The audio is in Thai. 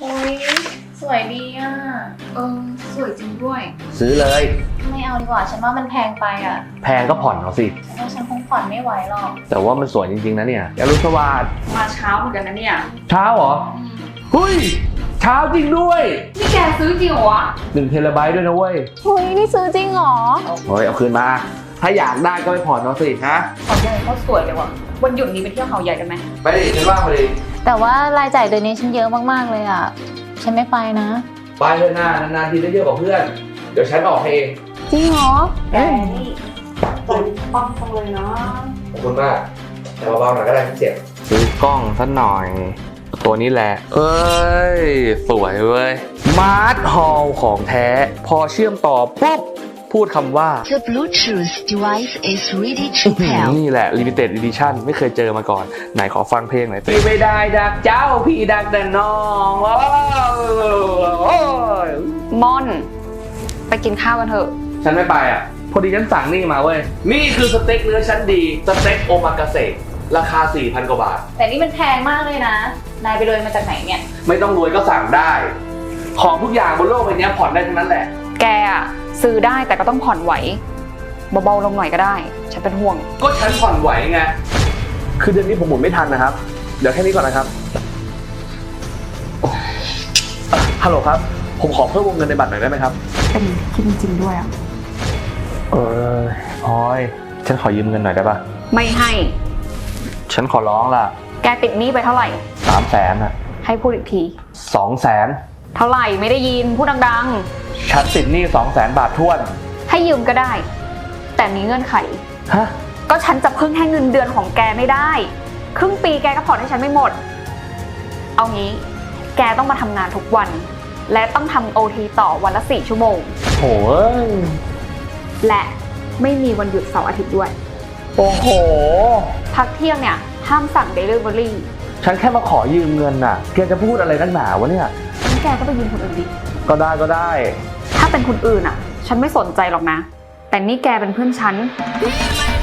โอ้ยสวยดีอะ เออ สวยจริงด้วย ซื้อเลย ไม่เอาดีกว่า ฉันว่ามันแพงไปอะแพงก็ผ่อนเอาสิ ฉันว่าฉันคงผ่อนไม่ไหวหรอก แต่ว่ามันสวยจริงๆนะเนี่ยอรุณสวัสดิ์มาเช้าเหมือนกันนะเนี่ยเช้าเหรอเฮ้ยเช้าจริงด้วยนี่แกซื้อจริงเหรอวะหนึ่งเทราไบต์ด้วยนะเว้ยเฮ้ยนี่ซื้อจริงเหรอ เฮ้ยเอาคืนมา ถ้าอยากได้ก็ไปผ่อนเอาสิฮะเขาใหญ่เขาสวยเลยว่ะ วันหยุดนี้ไปเที่ยวเขาใหญ่กันไหมไปดิฉันว่างไปดิ แต่ว่ารายจ่ายเดือนนี้ฉันเยอะมากๆเลยอะ ฉันไม่ไปนะ ไปเถอะหน้านานๆทีได้เยอะกว่าเพื่อน เดี๋ยวฉันออกให้เอง จริงเหรอแกนี่ใจปั้มจังเลยนะขอบคุณมากแต่เบาๆหน่อยก็ได้เจ็บซื้อกล้องสักหน่อย ตัวนี้แหละ เอ้ย สวยเว้ย มาร์ทฮอลของแท้ พอเชื่อมต่อปุ๊บ พูดคำว่า The Bluetooth device is ready to pair. นี่แหละ Limited Edition ไม่เคยเจอมาก่อน ไหนขอฟังเพลงหน่อยพี่ไม่ได้ดักเจ้า พี่ดักแต่น้องว้าวโอ้ยม่อน ไปกินข้าวกันเถอะ ฉันไม่ไปอะ พอดีฉันสั่งนี่มาเว้ย นี่คือสเต็กเนื้อชั้นดี สเต็กโอมากาเสะราคา 4,000 กว่าบาท แต่นี่มันแพงมากเลยนะ นายไปเลยมาจากไหนเนี่ย ไม่ต้องรวยก็สั่งได้ ของทุกอย่างบนโลกใบนี้ผ่อนได้ทั้งนั้นแหละ แกอะ ซื้อได้แต่ก็ต้องผ่อนไหวเบาๆลงหน่อยก็ได้ ฉันเป็นห่วง ก็ฉันผ่อนไหวไง คือเดือนนี้ผมหมุนไม่ทันนะครับ เดี๋ยวแค่นี้ก่อนนะครับอะฮัลโหลครับ ผมขอเพิ่มวงเงินในบัตรหน่อยได้ไหมครับ เป็นคิดจริงๆด้วยอะเออพลอยฉันขอยืมเงินหน่อยได้ปะไม่ให้ ฉันขอร้องล่ะแกติดหนี้ไปเท่าไหร่ สามแสนอะให้พูดอีกทีสองแสนเท่าไหร่ไม่ได้ยินพูดดัง ฉันติดหนี้สองแสนบาทท้วนๆให้ยืมก็ได้ แต่มีเงื่อนไข ฮะ ก็ฉันจะพึ่งให้เงินเดือนของแกไม่ได้ ครึ่งปีแกก็ผ่อนให้ฉันไม่หมด เอางี้ แกต้องมาทำงานทุกวัน และต้องทำโอทีต่อวันละสี่ชั่วโมง โหเอ้ยและไม่มีวันหยุดเสาร์อาทิตย์ด้วย โอ้โห พักเที่ยงเนี่ยห้ามสั่งเดลิเวอรี่ ฉันแค่มาขอยืมเงินน่ะ แกจะพูดอะไรนักหนาวะเนี่ยงั้นแกก็ไปยืมคนอื่นดิ ก็ได้ก็ได้ ถ้าเป็นคนอื่นอะ ฉันไม่สนใจหรอกนะ แต่นี่แกเป็นเพื่อนฉัน My